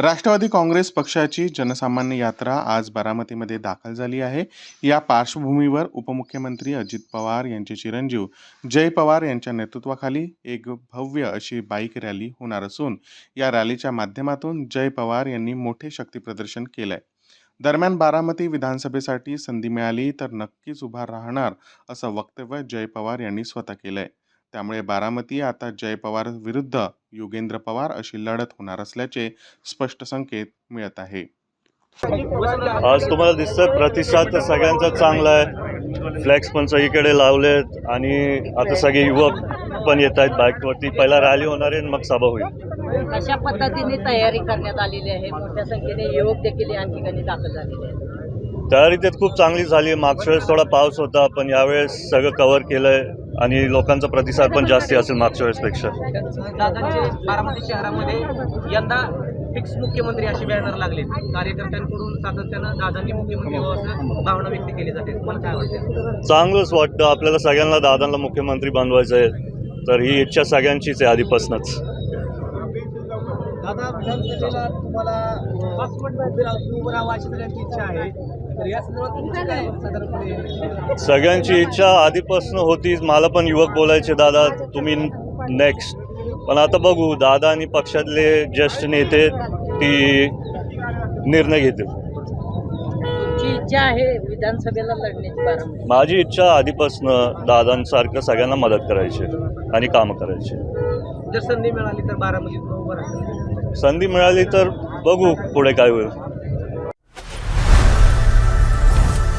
राष्ट्रवादी काँग्रेस पक्षाची जनसामान्य यात्रा आज बारामतीमध्ये दाखल झाली आहे. या पार्श्वभूमीवर उपमुख्यमंत्री अजित पवार यांचे चिरंजीव जय पवार यांच्या नेतृत्वाखाली एक भव्य अशी बाईक रॅली होणार असून या रॅलीच्या माध्यमातून जय पवार यांनी मोठे शक्तीप्रदर्शन केलं आहे दरम्यान बारामती विधानसभेसाठी संधी मिळाली तर नक्कीच उभा राहणार असं वक्तव्य जय पवार यांनी स्वतः केलं आहे त्यामुळे बारामती आता जय पवार विरुद्ध योगेंद्र पवार अशी लढत होणार असल्याचे स्पष्ट संकेत मिळत आहे. आज तुम्हाला दिसतं प्रतिसाद तर सगळ्यांचा चांगला आहे. फ्लॅक्स पण सगळीकडे लावलेत आणि आता सगळे युवक पण येत आहेत बाईकवरती. पहिला रॅली होणार आहे आणि मग सभा होईल. अशा पद्धतीने तयारी करण्यात आलेली आहे? मोठ्या संख्येने युवक देखील या ठिकाणी दाखल झालेले आहेत. तयारी त्यात खूप चांगली झाली. मागच्या वेळेस थोडा पाऊस होता पण यावेळेस सगळं कव्हर केलंय आणि लोकांचा प्रतिसाद पण जास्ती असेल मागच्या वेळेसपेक्षा. दादांचे बारामती शहरामध्ये यंदा फिक्स मुख्यमंत्री बॅनर लागले कार्यकर्त्यांकडून सातत्यानं दादांनी मुख्यमंत्री व्हावं भावना व्यक्त केली जाते. तुम्हाला काय वाटतं? चांगलंच वाटतं. आपल्याला सगळ्यांना दादांना मुख्यमंत्री बनवायचं आहे तर ही इच्छा सगळ्यांचीच आहे आधीपासूनच. दादा विधानसभेला तुम्हाला उभं राहावं अशी सगळ्यांची इच्छा आहे. तर या संदर्भात तुमची काय साधारणपणे सगळ्यांची इच्छा आधीपासून होतीच मला पण युवक बोलायचे दादा तुम्ही नेक्स्ट पण आता बघू दादा आणि पक्षातले ज्येष्ठ नेते ती निर्णय घेतील. तुमची इच्छा आहे विधानसभेला लढण्याची बारामती माझी इच्छा आधीपासून दादांसारखं सगळ्यांना मदत करायची आणि कामं करायची. जर संधी मिळाली तर बारामतीत उभं राहतील. संधी मिळाली तर बघू पुढे काय होईल.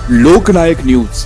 लोकनायक न्यूज.